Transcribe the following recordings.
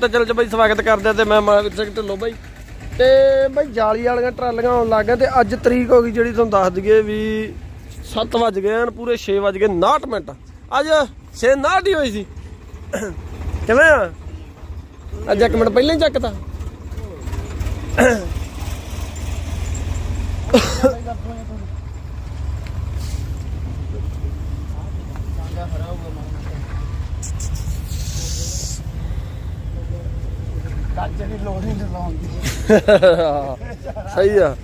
ਤਾਂ ਚੱਲ ਜੀ ਬਾਈ, ਸਵਾਗਤ ਕਰਦੇ ਤੇ ਮੈਂ ਮਹਾਵੀਰ ਸਿੰਘ ਢਿੱਲੋਂ ਬਾਈ। ਤੇ ਬਾਈ ਜਾਲੀ ਵਾਲੀਆਂ ਟਰਾਲੀਆਂ ਆਉਣ ਲੱਗ ਗਈਆਂ ਤੇ ਅੱਜ ਤਰੀਕ ਹੋ ਗਈ ਜਿਹੜੀ ਤੁਹਾਨੂੰ ਦੱਸ ਦਈਏ ਵੀ 7 ਵਜ ਗਏ ਹਨ, ਪੂਰੇ 6 ਵਜ ਗਏ 59 ਮਿੰਟ। ਅੱਜ 6 59 ਹੀ ਹੋਈ ਸੀ। ਕਿਵੇਂ ਆ? ਅੱਜ ਇੱਕ ਮਿੰਟ ਪਹਿਲਾਂ ਹੀ ਚੱਕਤਾ ਕੱਚ ਦੀ ਲੋੜ ਨਹੀਂ ਲਾਉਣ ਦੀ ਸਹੀ ਆ।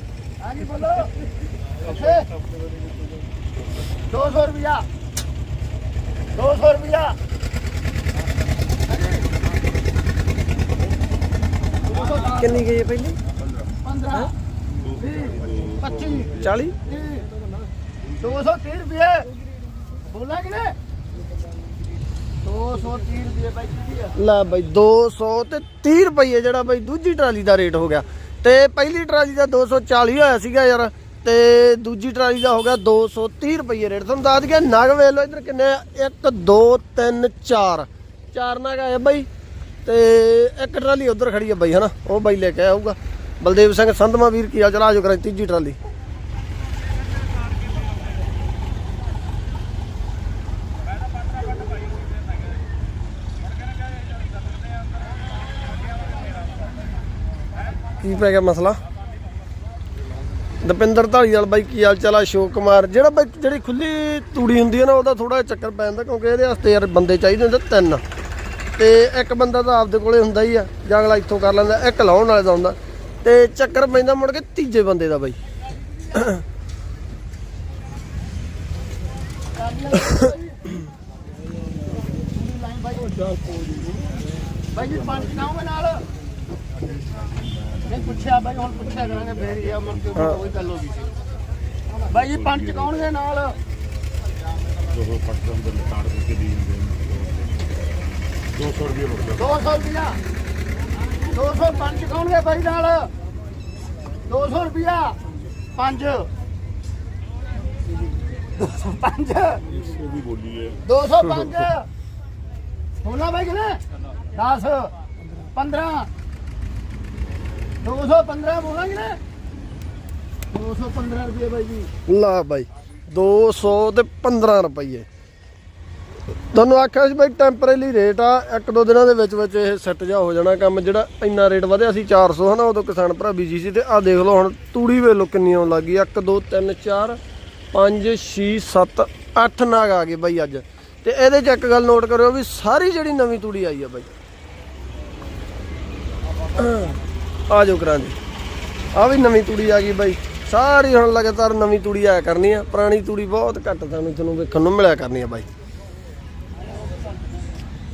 ਹਾਂਜੀ ਬੋਲੋ। ਓਕੇ 200 ਰੁਪਿਆ 200 ਰੁਪਿਆ ਕਿੰਨੀ ਗਈ ਪਹਿਲੀ 15 25 40 230 ਰੁਪਏ ਬੋਲਾ ਕਿ ਨੇ 230 ਰੁਪਏ ਬਾਈ ਕੀ ਆ। ਲੈ ਬਾਈ 200 ਤੇ 30 ਰੁਪਏ ਜਿਹੜਾ ਬਾਈ ਦੂਜੀ ਟਰਾਲੀ ਦਾ ਰੇਟ ਹੋ ਗਿਆ। ਤੇ ਪਹਿਲੀ ਟਰਾਲੀ ਦਾ 240 ਹੋਇਆ ਸੀਗਾ ਯਾਰ, ਤੇ ਦੂਜੀ ਟਰਾਲੀ ਦਾ ਹੋ ਗਿਆ 230 ਰੁਪਏ ਰੇਟ। ਤੁਹਾਨੂੰ ਦੱਸ ਦਈਏ, ਨਗ ਵੇਖ ਲਓ ਇੱਧਰ ਕਿੰਨੇ 1 2 3 4 ਚਾਰ। ਨਗ ਆਏ ਬਾਈ। ਤੇ ਇੱਕ ਟਰਾਲੀ ਉਧਰ ਖੜੀ ਹੈ ਬਾਈ, ਹਨਾ? ਉਹ ਬਾਈ ਲੈ ਕੇ ਆਊਗਾ ਬਲਦੇਵ ਸਿੰਘ ਸੰਧਮਾ ਵੀਰ ਕੀ ਹਾਲ ਚਲਾ ਜੋ ਕਰਾਂ ਤੀਜੀ ਟਰਾਲੀ। ਕੀ ਪੈ ਗਿਆ ਮਸਲਾ? ਦਪਿੰਦਰ ਢਾਲੀਵਾਲ ਬਾਈ, ਕੀ ਹਾਲ ਚਾਲ ਆ? ਅਸ਼ੋਕ ਕੁਮਾਰ, ਜਿਹੜਾ ਬਾਈ ਜਿਹੜੀ ਖੁੱਲੀ ਤੂੜੀ ਹੁੰਦੀ ਹੈ ਨਾ, ਉਹਦਾ ਥੋੜਾ ਚੱਕਰ ਪੈ ਜਾਂਦਾ ਕਿਉਂਕਿ ਇਹਦੇ ਵਾਸਤੇ ਯਾਰ ਬੰਦੇ ਚਾਹੀਦੇ ਹੁੰਦੇ ਤਿੰਨ। ਤੇ ਇੱਕ ਬੰਦਾ ਤਾਂ ਆਪਦੇ ਕੋਲੇ ਹੁੰਦਾ ਹੀ ਆ, ਜਾਂ ਅਗਲਾ ਇੱਥੋਂ ਕਰ ਲੈਂਦਾ, ਇੱਕ ਲਾਉਣ ਵਾਲੇ ਦਾ ਹੁੰਦਾ। ਤੇ ਚੱਕਰ ਪੈਂਦਾ ਮੁੜ ਕੇ ਤੀਜੇ ਬੰਦੇ ਦਾ ਬਾਈ। ਬਾਈ ਜੀ, ਪੰਜ ਕਾਉਂਗੇ ਨਾਲ। ਨਹੀਂ ਪੁੱਛਿਆ ਬਾਈ ਹੁਣ ਪੁੱਛਿਆ ਕਰਾਂਗੇ ਫੇਰ ਹੀ ਆ ਮੁੜ ਕੇ ਹਾਂ। ਕੋਈ ਗੱਲ ਹੋ ਗਈ ਸੀ। ਬਾਈ ਜੀ ਪੰਜ ਕਾਉਂਗੇ ਨਾਲ? ਦੋ ਪੱਟਾਂ ਦੇ ਕੇ ਦੀ ਦੋ ਸੌ ਰੁਪਏ ਬਣ 200 ਰੁਪਿਆ 200 ਪੰਜ ਕਾਉਂਗੇ ਬਾਈ ਨਾਲ? 200 ਰੁਪਿਆ ਪੰਜ। 205 ਇਹ ਵੀ ਬੋਲੀ ਹੈ। 205 ਹੋਣਾ ਬਾਈ ਕਿਨੇ 10 15 215 ਬੋਲਾਂਗੇ ਨਾ। 215 ਰੁਪਏ ਬਾਈ ਜੀ। ਲਾ ਬਾਈ 200 ਤੇ 15 ਰੁਪਏ ਤੁਹਾਨੂੰ ਆਖਿਆ ਸੀ ਬਾਈ ਟੈਂਪਰੇਰੀ ਰੇਟ ਆ, ਇੱਕ ਦੋ ਦਿਨਾਂ ਦੇ ਵਿੱਚ ਵਿੱਚ ਇਹ ਸੈੱਟ ਜਾ ਹੋ ਜਾਣਾ ਕੰਮ ਜਿਹੜਾ ਇੰਨਾ ਰੇਟ ਵਧਿਆ ਸੀ 400 ਹਨਾ, ਉਦੋਂ ਕਿਸਾਨ ਭਰਾ ਬੀਜੀ ਸੀ ਤੇ ਆ ਦੇਖ ਲਓ ਹੁਣ ਤੂੜੀ ਵੇਖ ਲਓ ਕਿੰਨੀ ਆਉਣ ਲੱਗੀ 1 2 3 4 5 6 7 8 ਨਾਗ ਆ ਗਏ ਬਾਈ ਅੱਜ। ਤੇ ਇਹਦੇ ਚ ਇੱਕ ਗੱਲ ਨੋਟ ਕਰਿਓ ਵੀ ਸਾਰੀ ਜਿਹੜੀ ਨਵੀਂ ਤੂੜੀ ਆਈ ਆ ਬਾਈ। ਆ ਜਾਓ ਕਰਾਂ ਜੀ। ਆ ਵੀ ਨਵੀਂ ਤੂੜੀ ਆ ਗਈ ਬਾਈ। ਸਾਰੀ ਹੁਣ ਲਗਾਤਾਰ ਨਵੀਂ ਤੂੜੀ ਆਇਆ ਕਰਨੀ ਆ। ਪੁਰਾਣੀ ਤੂੜੀ ਬਹੁਤ ਘੱਟ ਤੁਹਾਨੂੰ ਤੁਹਾਨੂੰ ਵੇਖਣ ਨੂੰ ਮਿਲਿਆ ਕਰਨੀ ਆ ਬਾਈ।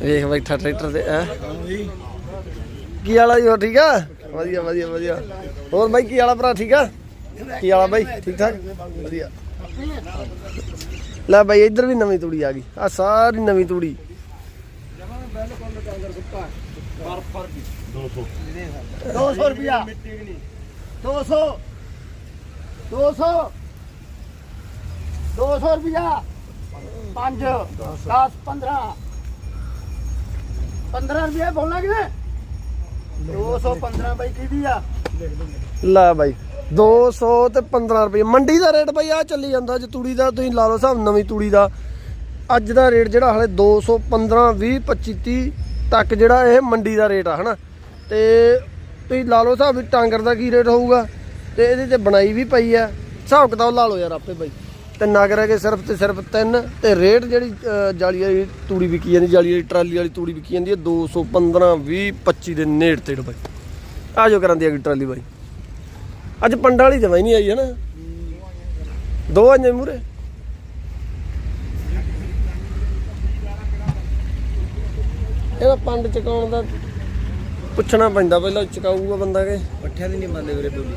ਵੇਖ ਬੈਠਾ ਟਰੈਕਟਰ ਤੇ ਆ ਕੀ ਵਾਲਾ ਜੀ ਹੋ ਠੀਕ ਆ? ਵਧੀਆ ਵਧੀਆ ਵਧੀਆ। ਹੋਰ ਬਾਈ, ਕੀ ਵਾਲਾ ਭਰਾ, ਠੀਕ ਆ? ਕੀ ਵਾਲਾ ਬਾਈ, ਠੀਕ ਠਾਕ? ਵਧੀਆ। ਲੈ ਬਾਈ, ਇੱਧਰ ਵੀ ਨਵੀਂ ਤੂੜੀ ਆ ਗਈ। ਆ ਸਾਰੀ ਨਵੀਂ ਤੂੜੀ। 200 200 ਰੁਪਿਆ 200 200 200 ਰੁਪਿਆ 5 10 15 15 ਰੁਪਏ ਬੋਲਾਂਗੇ ਨਾ 215 ਬਾਈ ਕਿਹਦੀ ਆ? ਲੈ ਬਾਈ 200 ਤੇ 15 ਰੁਪਏ ਮੰਡੀ ਦਾ ਰੇਟ ਬਾਈ ਆ ਚੱਲੀ ਜਾਂਦਾ। ਤੂੜੀ ਦਾ ਤੁਸੀਂ ਲਾ ਲਓ ਹਿਸਾਬ ਨਵੀਂ ਤੂੜੀ ਦਾ। ਅੱਜ ਦਾ ਰੇਟ ਜਿਹੜਾ ਹਲੇ 215 20 25 30 ਤੱਕ ਜਿਹੜਾ ਇਹ ਮੰਡੀ ਦਾ ਰੇਟ ਆ ਹਨਾ? ਤੇ ਤੁਸੀਂ ਲਾ ਲਓ ਹਿਸਾਬ ਵੀ ਟਾਂਗਰ ਦਾ ਕੀ ਰੇਟ ਹੋਊਗਾ ਤੇ ਇਹਦੇ ਤੇ ਬਣਾਈ ਵੀ ਪਈ ਆ। ਹਿਸਾਬ ਕਿਤਾਬ ਲਾ ਲਓ ਯਾਰ ਆਪੇ ਬਾਈ। ਤੇ ਨਗਰ ਹੈਗੇ ਸਿਰਫ ਤੇ ਸਿਰਫ ਤਿੰਨ ਤੇ ਰੇਟ ਜਿਹੜੀ ਜਾਲੀ ਵਾਲੀ ਤੂੜੀ ਵਿਕੀ ਜਾਂਦੀ, ਜਾਲੀ ਵਾਲੀ ਟਰਾਲੀ ਵਾਲੀ ਤੂੜੀ ਵਿਕੀ ਜਾਂਦੀ ਹੈ 215 20 25 ਦੇ ਨੇੜ ਤੇੜ ਬਾਈ। ਆ ਜੋ ਕਰਾਂਦੀ ਹੈਗੀ ਟਰਾਲੀ ਬਾਈ। ਅੱਜ ਪੰਡਾਂ ਵਾਲੀ ਜਮਾਈ ਨਹੀਂ ਆਈ ਹੈ ਨਾ? ਦੋ ਆਈਆਂ ਮੂਰੇ ਇਹਦਾ ਪੰਡ ਚਕਾਉਣ ਦਾ ਪੁੱਛਣਾ ਪੈਂਦਾ ਪਹਿਲਾਂ ਚਕਾਊਗਾ ਬੰਦਾ ਕਿ? ਪੱਠਿਆਂ ਦੀ ਨਹੀਂ ਮੰਨਦੇ ਵੀਰੇ ਬੋਲੀ।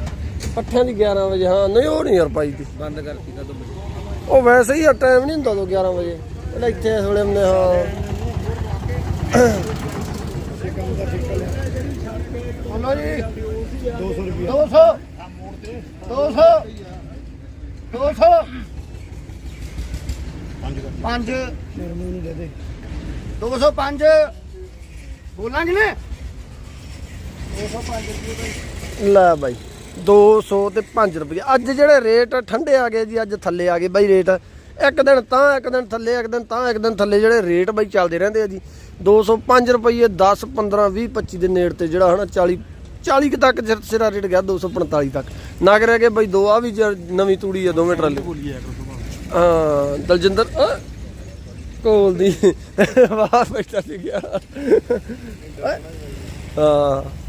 ਪੱਠਿਆਂ ਦੀ 11 ਵਜੇ ਹਾਂ ਨਹੀਂ ਉਹ ਨਹੀਂ ਯਾਰ ਪਾਈ ਦੀ। ਬੰਦ ਕਰਤੀ ਕਦੋਂ ਉਹ ਵੈਸੇ ਹੀ ਟਾਈਮ ਨਹੀਂ ਹੁੰਦਾ ਤੋਂ 11 ਵਜੇ। ਪਹਿਲਾਂ ਇੱਥੇ ਇਸ ਵੇਲੇ ਹੁੰਦੇ ਹਾਂ। ਬੋਲੋ ਜੀ। 200 ਰੁਪਏ 200 200 200 5 205 ਬੋਲਾਂਗੇ ਨੇ? ਲੈ ਬਾਈ 200 ਤੇ 5 ਰੁਪਏ ਅੱਜ ਜਿਹੜੇ ਰੇਟ ਠੰਡੇ ਆ ਗਏ ਜੀ, ਅੱਜ ਥੱਲੇ ਆ ਗਏ ਬਾਈ ਰੇਟ। ਇੱਕ ਦਿਨ ਤਾਂ ਇੱਕ ਦਿਨ ਥੱਲੇ, ਇੱਕ ਦਿਨ ਤਾਂ ਇੱਕ ਦਿਨ ਥੱਲੇ ਜਿਹੜੇ ਰੇਟ ਬਾਈ ਚੱਲਦੇ ਰਹਿੰਦੇ ਆ ਜੀ। 205 ਰੁਪਏ 10 15 20 25 ਦੇ ਨੇੜ ਤੇ ਜਿਹੜਾ ਹਨਾ 40 40 ਤੱਕ ਸਿਰ- ਸਿਰਾ ਰੇਟ ਗਿਆ 245 ਤੱਕ। ਨਗ ਰਹਿ ਗਏ ਬਾਈ ਦੋ ਆ ਵੀ ਨਵੀਂ ਤੂੜੀ ਆ, ਦੋਵੇਂ ਟਰਾਲੇ। ਹਾਂ, ਦਲਜਿੰਦਰ ਕੋਲ ਦੀ। ਵਾਹ, ਬੈਠਾ ਸੀ ਗਿਆ। ਹਾਂ।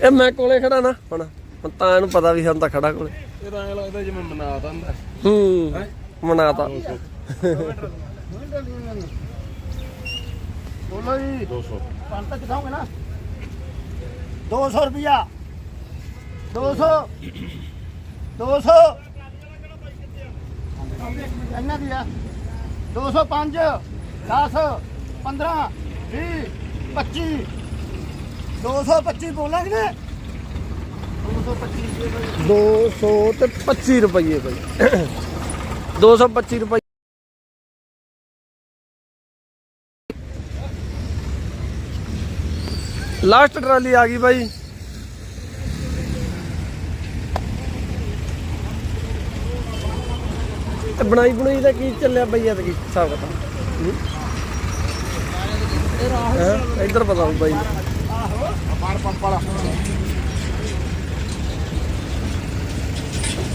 ਇਹ ਮੈਂ ਕੋਲੇ ਖੜਾ ਨਾ ਹੁਣ ਹੁਣ ਤਾਂ ਇਹਨੂੰ ਪਤਾ ਵੀ ਹੁਣ ਤਾਂ ਖੜਾ ਕੋਲੇ। ਇਹ ਤਾਂ ਐਂ ਲੱਗਦਾ ਜਿਵੇਂ ਮਨਾ ਦਿੰਦਾ ਹੂੰ ਮਨਾਤਾ। ਬੋਲੋ ਜੀ। 200 ਪੰਜ ਤੱਕ ਦਿਖਾਓਗੇ ਨਾ। 200 ਰੁਪਿਆ 200 200 ਇੰਨਾ ਦੀ ਆ 205 10 15 20 25 225 ਬੋਲਾਂਗੇ ਨੇ 225 200 ਤੇ 25 ਰੁਪਏ ਬਾਈ। 225 ਰੁਪਏ ਲਾਸਟ ਟਰਾਲੀ ਆ ਗਈ ਬਾਈ। ਤੇ ਬਣਾਈ ਬਣਾਈ ਦਾ ਕੀ ਚੱਲਿਆ ਬਈ ਐਤ ਕੀ ਹਿਸਾਬ ਕਿਤਾਬ? ਇੱਧਰ ਪਤਾ ਹੋਊ ਬਾਈ ਬਾਹਰ ਪੰਪ ਵਾਲਾ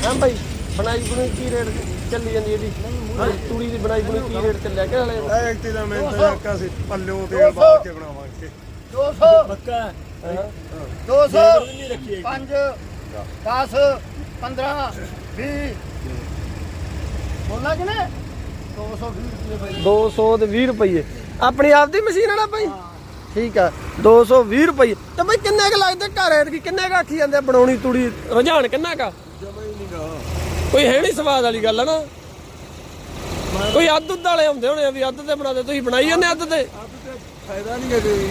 ਹਾਂ ਬਾਈ ਬਣਾਈ ਬਣਾਈ ਕੀ ਰੇਟ ਚੱਲੀ ਜਾਂਦੀ ਇਹਦੀ? ਤੂੜੀ ਦੀ ਬਣਾਈ ਬਣਾਈ ਕੀ ਰੇਟ ਚੱਲਿਆ ਕਿ ਹਲੇ? ਐਕਟੀ ਦਾ ਮੈਂ ਤਾਂ ਆਕਾ ਸੀ ਪੱਲਿਓ ਤੇ ਬਾਅਦ ਕੇ ਬਣਾਵਾਂਗੇ। 200 ਪੱਕਾ 200 5 10 15 20 ਬੋਲਣਾ ਕਿ ਨੇ 220 ਰੁਪਏ ਭਾਈ। 200 ਤੇ 20 ਰੁਪਏ ਆਪਣੀ ਆਪ ਦੀ ਮਸ਼ੀਨ ਹੈ ਨਾ ਬਾਈ ਠੀਕ ਆ 220 ਰੁਪਏ। ਤੇ ਬਾਈ ਕਿੰਨੇ ਕ ਲੱਗਦੇ ਘਰ ਐਤਕੀ? ਕਿੰਨੇ ਕ ਆਖੀ ਜਾਂਦੇ ਆ ਬਣਾਉਣੀ ਤੂੜੀ? ਰੁਝਾਨ ਕਿੰਨਾ ਕਾ ਕੋਈ ਹੈ ਨਹੀਂ ਸਵਾਦ ਵਾਲੀ ਗੱਲ ਹੈ ਨਾ। ਕੋਈ ਅੱਧ ਉੱਧ ਵਾਲੇ ਹੁੰਦੇ ਹੋਣੇ ਆ ਵੀ ਅੱਧ ਤੇ ਬਣਾ ਦੇ ਤੁਸੀਂ ਬਣਾਈ ਜਾਂਦੇ ਅੱਧ ਤੇ? ਫਾਇਦਾ ਨਹੀਂ ਹੈ ਕੋਈ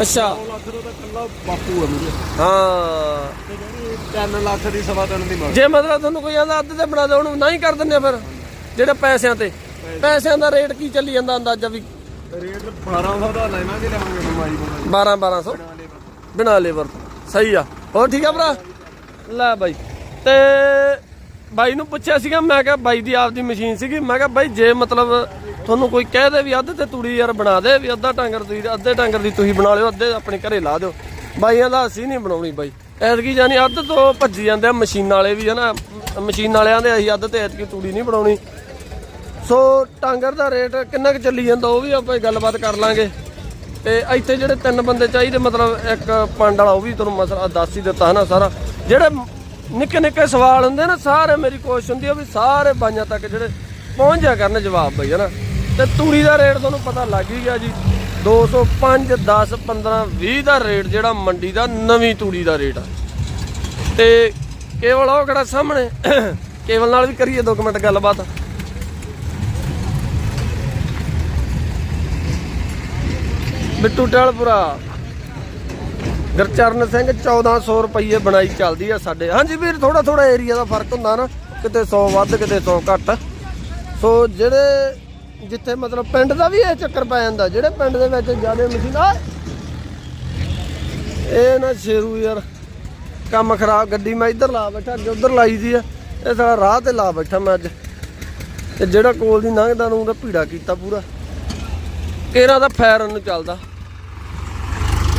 ਅੱਛਾ। ਲੱਖ ਦਾ ਤਾਂ ਕੱਲਾ ਬਾਪੂ ਹੈ ਮੇਰੇ ਹਾਂ। ਤੇ ਜਿਹੜੀ 3 ਲੱਖ ਦੀ ਸਵਾ ਤਿੰਨ ਦੀ ਮੰਗ। ਜੇ ਮਤਲਬ ਤੁਹਾਨੂੰ ਕੋਈ ਅੱਧ ਤੇ ਬਣਾ ਦੇ ਉਹਨੂੰ ਨਹੀਂ ਕਰ ਦਿੰਦੇ ਫਿਰ ਜਿਹੜੇ ਪੈਸਿਆਂ ਤੇ। ਪੈਸਿਆਂ ਦਾ ਰੇਟ ਕੀ ਚੱਲੀ ਜਾਂਦਾ ਅੰਦਾਜ਼ਾ ਵੀ? ਰੇਟ 1200 ਦਾ ਲੈਣਾ ਕਿ ਬਿਮਾਰੀ ਬਣਾਈ 12 1200 ਬਿਨਾ ਲੇਬਰ ਸਹੀ ਆ। ਹੋਰ ਠੀਕ ਆ ਭਰਾ? ਲੈ ਬਾਈ। ਤੇ ਬਾਈ ਨੂੰ ਪੁੱਛਿਆ ਸੀਗਾ, ਮੈਂ ਕਿਹਾ ਬਾਈ ਦੀ ਆਪਦੀ ਮਸ਼ੀਨ ਸੀਗੀ। ਮੈਂ ਕਿਹਾ ਬਾਈ, ਜੇ ਮਤਲਬ ਤੁਹਾਨੂੰ ਕੋਈ ਕਹਿ ਦੇ ਵੀ ਅੱਧ ਤੇ ਤੂੜੀ ਯਾਰ ਬਣਾ ਦੇ ਵੀ ਅੱਧਾ ਟਾਂਗਰ ਤੁਸੀਂ ਅੱਧੇ ਟਾਂਗਰ ਦੀ ਤੁਸੀਂ ਬਣਾ ਲਿਓ, ਅੱਧੇ ਆਪਣੇ ਘਰੇ ਲਾ ਦਿਓ। ਬਾਈਆਂ ਦਾ ਅਸੀਂ ਨਹੀਂ ਬਣਾਉਣੀ ਬਾਈ। ਐਤਕੀ ਜਾਨੀ ਅੱਧ ਤੋਂ ਭੱਜੀ ਜਾਂਦੇ ਆ ਮਸ਼ੀਨ ਵਾਲੇ ਵੀ, ਹਨਾ? ਮਸ਼ੀਨ ਵਾਲਿਆਂ ਦੇ ਅਸੀਂ ਅੱਧ ਤੇ ਐਤਕੀ ਤੂੜੀ ਨਹੀਂ ਬਣਾਉਣੀ। ਸੋ ਟਾਂਗਰ ਦਾ ਰੇਟ ਕਿੰਨਾ ਕੁ ਚੱਲੀ ਜਾਂਦਾ ਉਹ ਵੀ ਆਪਾਂ ਗੱਲਬਾਤ ਕਰ ਲਾਂਗੇ। ਤੇ ਇੱਥੇ ਜਿਹੜੇ ਤਿੰਨ ਬੰਦੇ ਚਾਹੀਦੇ, ਮਤਲਬ ਇੱਕ ਪੰਡ ਵਾਲਾ ਉਹ ਵੀ ਤੁਹਾਨੂੰ ਮਸਲਾ ਦੱਸ ਹੀ ਦਿੱਤਾ ਹਨਾ ਸਾਰਾ। ਜਿਹੜੇ ਨਿੱਕੇ ਨਿੱਕੇ ਸਵਾਲ ਹੁੰਦੇ ਨਾ, ਸਾਰੇ ਮੇਰੀ ਕੋਸ਼ਿਸ਼ ਹੁੰਦੀ ਆ ਵੀ ਸਾਰੇ ਬਾਈਆਂ ਤੱਕ ਜਿਹੜੇ ਪਹੁੰਚ ਜਾ ਕਰਨ ਜਵਾਬ ਬਈ, ਹਨਾ। ਤੇ ਤੂੜੀ ਦਾ ਰੇਟ ਤੁਹਾਨੂੰ ਪਤਾ ਲੱਗ ਹੀ ਗਿਆ ਜੀ। 205 10 15 20 ਦਾ ਰੇਟ ਜਿਹੜਾ ਮੰਡੀ ਦਾ, ਨਵੀਂ ਤੂੜੀ ਦਾ ਰੇਟ ਆ। ਤੇ ਕੇਵਲ ਉਹ ਕਿਹੜਾ ਸਾਹਮਣੇ, ਕੇਵਲ ਨਾਲ ਵੀ ਕਰੀਏ ਦੋ ਕੁ ਮਿੰਟ ਗੱਲਬਾਤ। ਬਿੱਟੂ ਟਾਲਪੁਰਾ। ਗੁਰਚਰਨ ਸਿੰਘ 1400 ਰੁਪਏ ਬਣਾਈ ਚੱਲਦੀ ਆ ਸਾਡੇ। ਹਾਂਜੀ ਵੀਰ ਥੋੜਾ ਥੋੜਾ ਏਰੀਆ ਦਾ ਫ਼ਰਕ ਹੁੰਦਾ ਨਾ, ਕਿਤੇ 100 ਵੱਧ, ਕਿਤੇ 100 ਘੱਟ। ਸੋ ਜਿਹੜੇ, ਜਿੱਥੇ ਮਤਲਬ ਪਿੰਡ ਦਾ ਵੀ ਇਹ ਚੱਕਰ ਪੈ ਜਾਂਦਾ, ਜਿਹੜੇ ਪਿੰਡ ਦੇ ਵਿੱਚ ਜ਼ਿਆਦਾ ਮਸ਼ੀਨ ਇਹ ਨਾ ਸ਼ੇਰੂ ਯਾਰ, ਕੰਮ ਖਰਾਬ, ਗੱਡੀ ਮੈਂ ਇੱਧਰ ਲਾ ਬੈਠਾ, ਅੱਗੇ ਉੱਧਰ ਲਾਈ ਦੀ ਆ। ਇਹ ਸਾਰਾ ਰਾਹ ਤੇ ਲਾ ਬੈਠਾ ਮੈਂ ਅੱਜ। ਤੇ ਜਿਹੜਾ ਕੋਲ ਦੀ ਲੰਘਦਾ ਨੂੰ ਉਹਦਾ ਭੀੜਾ ਕੀਤਾ ਪੂਰਾ। ਕੇਰਾ ਦਾ ਫੈਰਨ ਨੂੰ ਚੱਲਦਾ।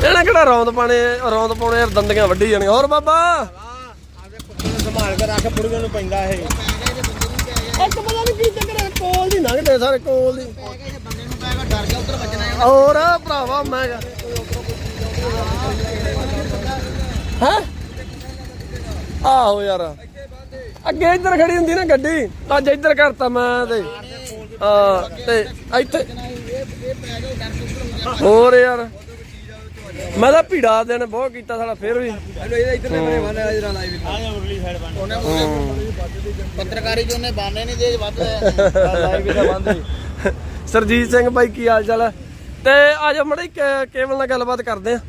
ਇਹਨੇ ਕਿਹੜਾ ਰੌਂਦ ਪਾਣੇ ਰੌਂਦ ਪਾਉਣੇ ਯਾਰ ਦੰਦੀਆਂ ਵੱਢੀ ਜਾਣੀਆਂ। ਹੋਰ ਬਾਬਾ? ਸੰਭਾਲ ਕੇ ਰੱਖ ਬੁੜੀਆਂ ਨੂੰ ਪੈਂਦਾ ਇਹ ਇੱਕ ਪਤਾ ਨਹੀਂ ਕੀ ਚੱਕਰ ਹੈ ਕੋਲ ਦੀ ਲੰਘਦੇ ਸਾਰੇ ਕੋਲ ਦੀ। ਹੋਰ ਆ ਭਰਾਵਾ ਮੈਂ ਕਿਹਾ ਹੈ? ਆਹੋ ਯਾਰ। ਅੱਗੇ ਇੱਧਰ ਖੜੀ ਹੁੰਦੀ ਨਾ ਗੱਡੀ ਅੱਜ ਇੱਧਰ ਕਰਤਾ ਮੈਂ ਤੇ। ਹਾਂ ਤੇ ਇੱਥੇ ਹੋਰ ਯਾਰ। ਮੈਂ ਤਾਂ ਭੀੜਾ ਦਿਨ ਬਹੁਤ ਕੀਤਾ ਸਾਲਾ ਫੇਰ ਵੀ। ਹਲੋ ਇਹਦਾ ਇੱਧਰ ਬਣੇ ਬਣੇ ਆ ਜਰਾ ਲਾਈਵ ਪੱਤਰਕਾਰੀ ਚ ਉਹਨੇ ਬਾਨੇ ਨਹੀਂ ਦੇ ਵੱਧ ਲਾਈਵ ਦਾ ਬੰਦ ਸਰਜੀਤ ਸਿੰਘ ਬਾਈ ਕੀ ਹਾਲ ਚਾਲ ਹੈ? ਤੇ ਆ ਜਾ ਮੜੀ ਕੇਵਲ ਨਾਲ ਗੱਲਬਾਤ ਕਰਦੇ ਆ